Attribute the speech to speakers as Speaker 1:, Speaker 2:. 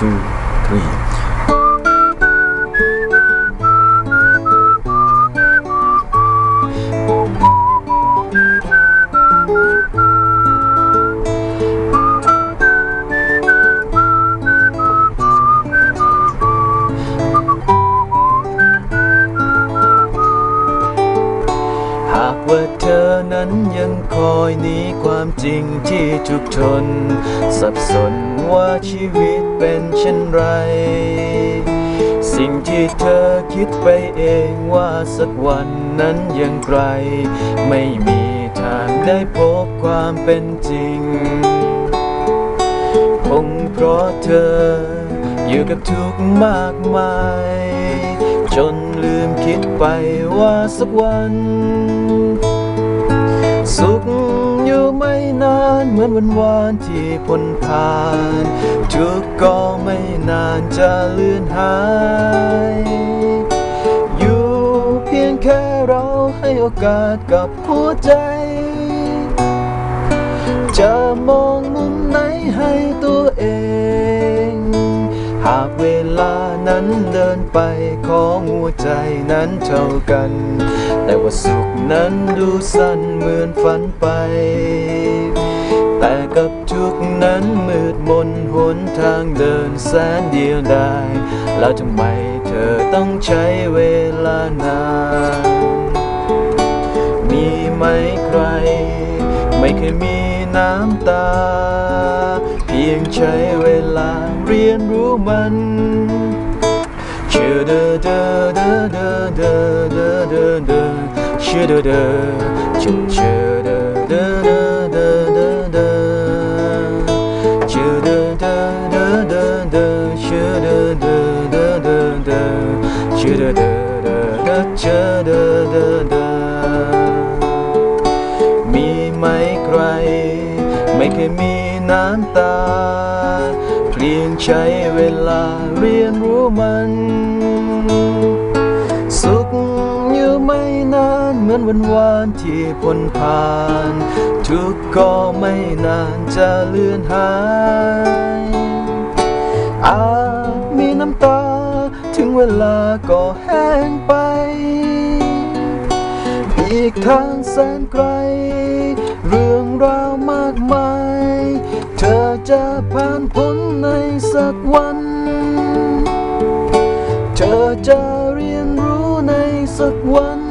Speaker 1: two three ากว่าเธอนั้นยังคอยหนีความจริงที่ทุกทน สับสนว่าชีวิตเป็นเช่นไร สิ่งที่เธอคิดไปเองว่าสักวันนั้นยังไกล ไม่มีทางได้พบความเป็นจริง คงเพราะเธออยู่กับทุกข์มากมาย จน คิดไปว่าสักวัน สุขอยู่ไม่นานเหมือนวันวานที่พ้นผ่านทุกก็ไม่นานจะเลือนหายอยู่เพียงแค่เราให้โอกาสกับหัวใจ จะมองมุมากเวลานั้นเดินไปของหัวใจนั้นเท่ากัน แต่ว่าสุขนั้นดูสั้นเหมือนฝันไป แต่กับทุกนั้นมืดมนหนทางเดินแสนเดียวดาย แล้วทำไมเธอต้องใช้เวลานาน มีไหมใคร ไม่เคยมีน้ำตา เพียงใช้เวลา ยนรู้มันเชื่อเดอเดอเดอเดอเดอเดอเดอเดอเชื่อเดอเดอเชื่อเชื่อเดอเดอเดอเดอเดอเดอเชื่อเดอเดอเดอเดอเดอเชื่อเดอเดอเดอเดอเดอเชื่อเดอเดอเดอเดอเชื่อเดอเดอเดอมีไหมใคร ไม่เคยมีน้ำตา เพียงใช้เวลาเรียนรู้มัน สุขอยู่ไม่นานเหมือนวันวานที่พ้นผ่าน ทุกข์ก็ไม่นานจะเลือนหายอาจมีน้ำตา ถึงเวลาก็แห้งไป อีกทางแสนไกล เรื่องราวมากมาย เธอจะผ่านพ้นในสักวัน เธอจะเรียนรู้ในสักวัน